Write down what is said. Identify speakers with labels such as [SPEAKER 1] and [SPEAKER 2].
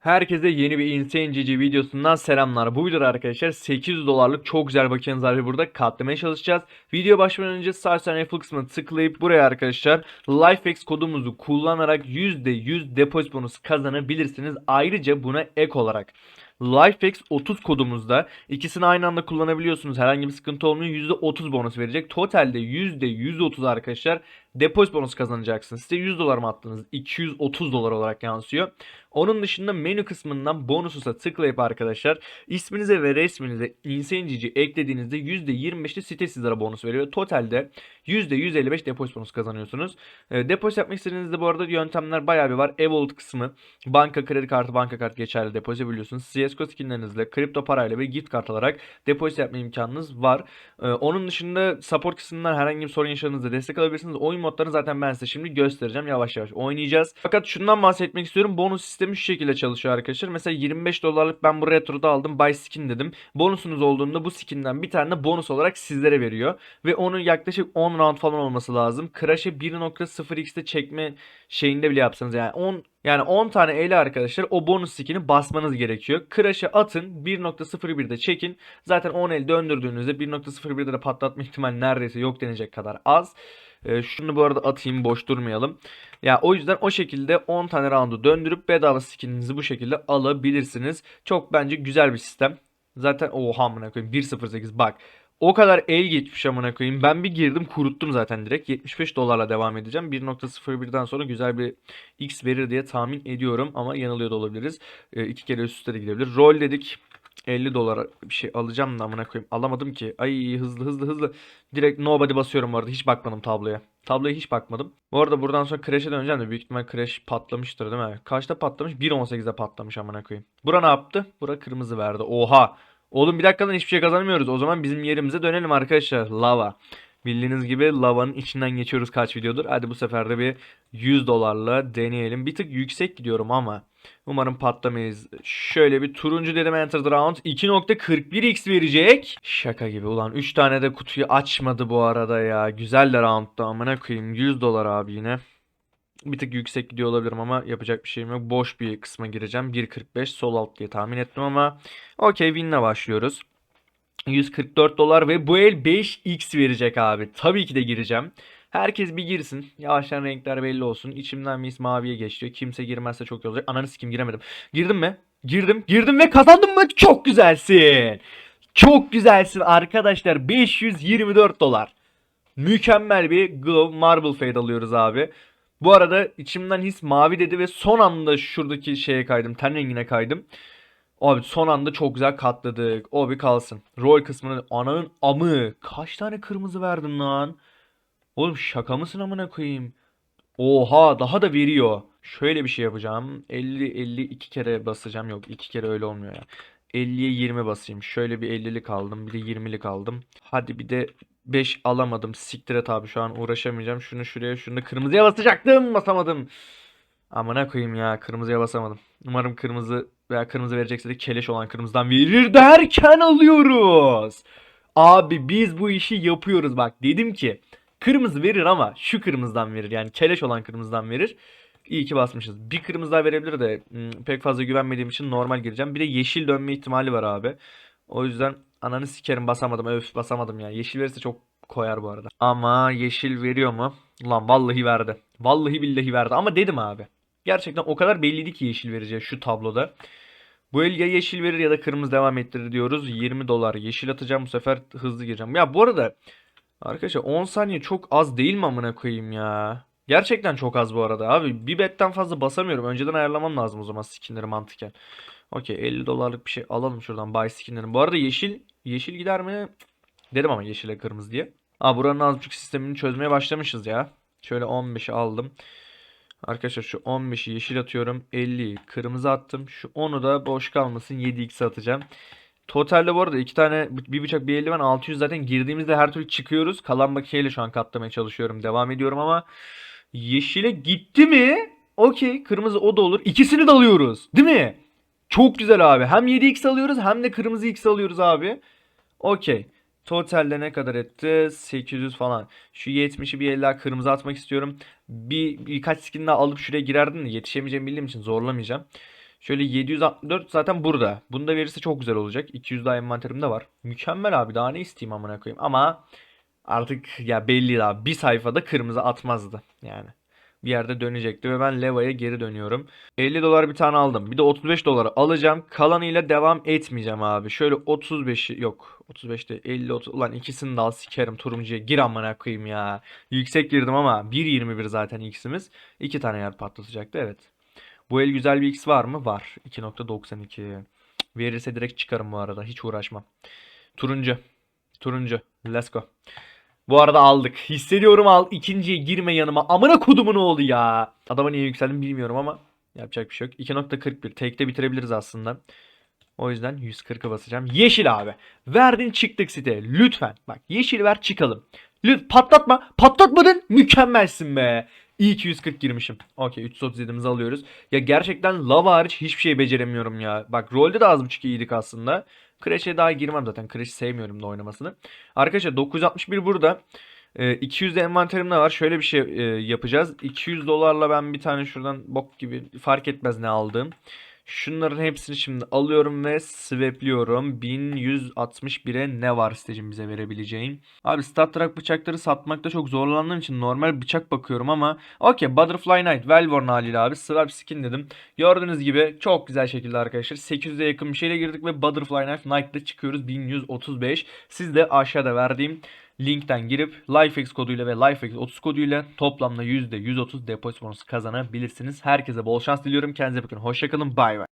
[SPEAKER 1] Herkese yeni bir Insane GG videosundan selamlar. Bu videoda arkadaşlar 800 dolarlık çok güzel bakiyeniz var ve burada katlamaya çalışacağız. Video başlamadan önce sağ saniye kısmına tıklayıp buraya arkadaşlar LifeX kodumuzu kullanarak %100 depozit bonusu kazanabilirsiniz. Ayrıca buna ek olarak LifeX 30 kodumuzda ikisini aynı anda kullanabiliyorsunuz. Herhangi bir sıkıntı olmuyor. %30 bonus verecek. Totalde %130 arkadaşlar depozit bonusu kazanacaksınız. Size 100 dolar mı attınız? 230 dolar olarak yansıyor. Onun dışında menü kısmından bonususa tıklayıp arkadaşlar isminize ve resminize InsaneGG eklediğinizde %25'li site sizlere bonus veriyor. Totalde %155 depozit bonusu kazanıyorsunuz. E, depozit yapmak istediğinizde bu arada yöntemler bayağı bir var. E-Wallet kısmı banka kredi kartı banka kartı geçerli depozit biliyorsunuz. CSGO skinlerinizle kripto parayla ve gift kart alarak depozit yapma imkanınız var. E, onun dışında support kısmından herhangi bir sorun yaşadığınızda destek alabilirsiniz. Oyun modlarını zaten ben size şimdi göstereceğim. Yavaş yavaş oynayacağız. Fakat şundan bahsetmek istiyorum. Bonus sistemi şu şekilde çalışıyor arkadaşlar. Mesela 25 dolarlık ben bu retroda aldım. Buy skin dedim. Bonusunuz olduğunda bu skinden bir tane bonus olarak sizlere veriyor. Ve onun yaklaşık 10 round falan olması lazım. Crash'e 1.0x'te çekme şeyinde bile yapsanız yani 10 yani 10 tane ele arkadaşlar o bonus skin'i basmanız gerekiyor. Crash'e atın 1.01'de çekin. Zaten 10 el döndürdüğünüzde 1.01'de de patlatma ihtimali neredeyse yok denecek kadar az. Ee, şunu bu arada atayım boş durmayalım. Ya o yüzden o şekilde 10 tane roundu döndürüp bedava skininizi bu şekilde alabilirsiniz. Çok bence güzel bir sistem. Zaten oha amına koyayım 1.08 bak. O kadar el geçmiş amına koyayım. Ben bir girdim kuruttum zaten direkt. 75 dolarla devam edeceğim. 1.01'den sonra güzel bir X verir diye tahmin ediyorum. Ama yanılıyor da olabiliriz. E, iki kere üst üste de gidebilir. Roll dedik. 50 dolara bir şey alacağım da amına koyayım. Alamadım ki. Ay hızlı hızlı hızlı. Direkt nobody basıyorum bu. Hiç bakmadım tabloya. Tabloya hiç bakmadım. Bu arada buradan sonra Crash'e döneceğim de büyük ihtimal Crash patlamıştır değil mi? Kaçta patlamış? 1.18'de patlamış amına koyayım. Bura ne yaptı? Bura kırmızı verdi. Oha. Oğlum bir dakikadan hiçbir şey kazanmıyoruz. O zaman bizim yerimize dönelim arkadaşlar. Lava. Bildiğiniz gibi lavanın içinden geçiyoruz kaç videodur. Hadi bu sefer de bir 100 dolarla deneyelim. Bir tık yüksek gidiyorum ama umarım patlamayız. Şöyle bir turuncu dedim enter the round. 2.41x verecek. Şaka gibi ulan 3 tane de kutuyu açmadı bu arada ya. Güzel de roundda amına koyayım. 100 dolar abi yine. Bir tık yüksek gidiyor olabilirim ama yapacak bir şeyim yok. Boş bir kısma gireceğim. 1.45 sol alt diye tahmin ettim ama okey win'le başlıyoruz. 144 dolar ve bu el 5x verecek abi. Tabii ki de gireceğim. Herkes bir girsin. Yavaştan renkler belli olsun. İçimden mis maviye geçiyor. Kimse girmezse çok iyi olacak. Ananı sikim giremedim. Girdim mi? Girdim. Girdim ve kazandım mı? Çok güzelsin. Çok güzelsin arkadaşlar. 524 dolar. Mükemmel bir Glow Marble Fade alıyoruz abi. Bu arada içimden his mavi dedi ve son anda şuradaki şeye kaydım. Ten rengine kaydım. Abi son anda çok güzel katladık. O bir kalsın. Rol kısmını ananın amı. Kaç tane kırmızı verdin lan? Oğlum şaka mısın amına koyayım? Oha daha da veriyor. Şöyle bir şey yapacağım. 50 50 iki kere basacağım. Yok iki kere öyle olmuyor ya. 50'ye 20 basayım. Şöyle bir 50'lik aldım. Bir de 20'lik aldım. Hadi bir de 5 alamadım. Siktir et abi şu an uğraşamayacağım. Şunu şuraya şunu da kırmızıya basacaktım. Basamadım. Amına koyayım ya kırmızıya basamadım. Umarım kırmızı veya kırmızı verecekse de keleş olan kırmızıdan verir derken alıyoruz. Abi biz bu işi yapıyoruz bak dedim ki kırmızı verir ama şu kırmızıdan verir yani keleş olan kırmızıdan verir. İyi ki basmışız. Bir kırmızı daha verebilir de hmm, pek fazla güvenmediğim için normal gireceğim. Bir de yeşil dönme ihtimali var abi. O yüzden ananı sikerim basamadım. Öf basamadım ya. Yeşil verirse çok koyar bu arada. Ama yeşil veriyor mu? Lan vallahi verdi. Vallahi billahi verdi. Ama dedim abi. Gerçekten o kadar belliydi ki yeşil vereceği şu tabloda. Bu el ya yeşil verir ya da kırmızı devam ettirir diyoruz. 20 dolar yeşil atacağım bu sefer hızlı gireceğim. Ya bu arada arkadaşlar 10 saniye çok az değil mi amına koyayım ya? Gerçekten çok az bu arada abi. Bir betten fazla basamıyorum. Önceden ayarlamam lazım o zaman skinleri mantıken. Okey 50 dolarlık bir şey alalım şuradan buy skinlerini. Bu arada yeşil yeşil gider mi? Dedim ama yeşile kırmızı diye. Aa buranın az buçuk sistemini çözmeye başlamışız ya. Şöyle 15'i aldım. Arkadaşlar şu 15'i yeşil atıyorum. 50'yi kırmızı attım. Şu 10'u da boş kalmasın 7x atacağım. Totalde bu arada iki tane bir bıçak bir eldiven 600 zaten girdiğimizde her türlü çıkıyoruz. Kalan bakiyeyle şu an katlamaya çalışıyorum. Devam ediyorum ama yeşile gitti mi? Okey kırmızı o da olur. İkisini de alıyoruz. Değil mi? Çok güzel abi. Hem 7x alıyoruz hem de kırmızı x alıyoruz abi. Okey. Totalde ne kadar etti? 800 falan. Şu 70'i bir eller kırmızı atmak istiyorum. Bir birkaç skin daha alıp şuraya girerdim de yetişemeyeceğimi bildiğim için zorlamayacağım. Şöyle 764 zaten burada. Bunu da verirse çok güzel olacak. 200 daha envanterimde var. Mükemmel abi daha ne isteyeyim amına koyayım. Ama artık ya belli abi. Bir sayfada kırmızı atmazdı yani. Bir yerde dönecekti ve ben Leva'ya geri dönüyorum. 50 dolar bir tane aldım. Bir de 35 doları alacağım. Kalanıyla devam etmeyeceğim abi. Şöyle 35'i yok. 35'te 50 30 ulan ikisini de al sikerim turuncuya. Gir amına koyayım ya. Yüksek girdim ama 1.21 zaten x'imiz. İki tane yer patlatacaktı evet. Bu el güzel bir x var mı? Var. 2.92. Verirse direkt çıkarım bu arada. Hiç uğraşmam. Turuncu. Turuncu. Let's go. Bu arada aldık. Hissediyorum al. İkinciye girme yanıma. Amına kodumun oğlu ya. Adama niye yükseldim bilmiyorum ama yapacak bir şey yok. 2.41. Take'de bitirebiliriz aslında. O yüzden 140'a basacağım. Yeşil abi. Verdin çıktık site. Lütfen. Bak yeşil ver çıkalım. Lütfen patlatma. Patlatmadın. Mükemmelsin be. İyi ki 140 girmişim. Okey 337'mizi alıyoruz. Ya gerçekten lava hariç hiçbir şey beceremiyorum ya. Bak rolde de az buçuk iyiydik aslında. Crash'e daha girmem zaten. Crash sevmiyorum da oynamasını. Arkadaşlar 961 burada. Ee, 200 de envanterimde var. Şöyle bir şey e, yapacağız. 200 dolarla ben bir tane şuradan bok gibi fark etmez ne aldığım. Şunların hepsini şimdi alıyorum ve swapliyorum. 1161'e ne var sitecim bize verebileceğin. Abi Star Trek bıçakları satmakta çok zorlandığım için normal bıçak bakıyorum ama okey Butterfly Knight Velvorn haliyle abi swap skin dedim. Gördüğünüz gibi çok güzel şekilde arkadaşlar 800'e yakın bir şeyle girdik ve Butterfly Knife Knight'da çıkıyoruz 1135. Siz de aşağıda verdiğim linkten girip LifeX koduyla ve LifeX 30 koduyla toplamda %130 depozit bonusu kazanabilirsiniz. Herkese bol şans diliyorum. Kendinize bakın. Hoşçakalın. Bay bay.